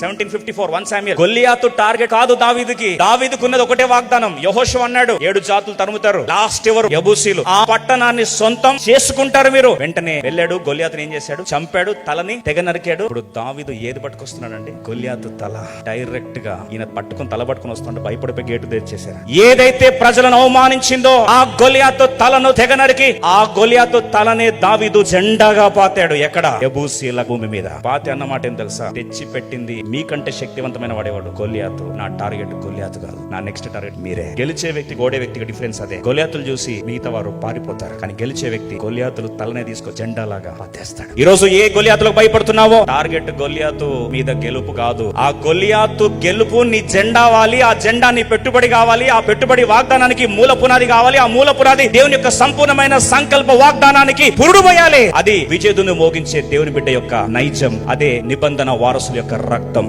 Seventeen fifty four one Samuel Goliath target కాదు దావీదుకి. దావీదుకున్నది ఒకటే వాగ్దానం. యహోషు అన్నాడు ఏడు జాతులు తరుముతారు. లాస్ట్ ఎవరు? యబూసీలు. ఆ పట్టణాన్ని సొంతం చేసుకుంటారు మీరు. వెంటనే వెళ్ళాడు గొల్లియాతుని ఏం చేశాడు? చంపాడు తలని తెగ నరికాడు. ఇప్పుడు దావీదు ఏది పట్టుకొస్తున్నాడండి? గొల్లియాతు తల. డైరెక్ట్గా ఈయన పట్టుకుని తల పట్టుకుని వస్తుంటే భయపడిపోయి గేటు తెరిచేశారు. ఏదైతే ప్రజలను అవమానించిందో ఆ గొలియాతు తలను తెగ నరికి ఆ గొలియాతు తలనే దావీదు జెండాగా పాతాడు ఎక్కడ? యబూసీల భూమి మీద. పాతి అన్నమాట ఏం తెలుసా? తెచ్చి పెట్టింది మీకంటే శక్తివంతమైన వాడేవాడు గొలియాతు నా టార్గెట్ గొలియాతు కాదు. నా నెక్స్ట్ టార్గెట్ మీరే. గెలిచే వ్యక్తి గోడే వ్యక్తికి డిఫరెన్స్ అదే. గొలియాతులు చూసి మిగతా వారు పారిపోతారు. కానీ గెలిచే వ్యక్తి గొలియాతులు తలనే తీసుకో జెండా లాగా పాతేస్తాడు. ఈ రోజు ఏ గొలియాతులకు భయపడుతున్నావో? టార్గెట్ గొలియాతు మీద గెలుపు కాదు. ఆ గొలియాతు గెలుపు నీ జెండా వాలి. ఆ జెండా నీ పెట్టుబడి కావాలి. ఆ పెట్టుబడి వాగ్దానానికి మూల పునాది కావాలి. ఆ మూల పునాది దేవుని యొక్క సంపూర్ణమైన సంకల్ప వాగ్దానానికి పురుడు పోయాలి. అది విజేదును మోగించే దేవుని బిడ్డ యొక్క నైజం. అదే నిబంధన వారసుల యొక్క రక్తం.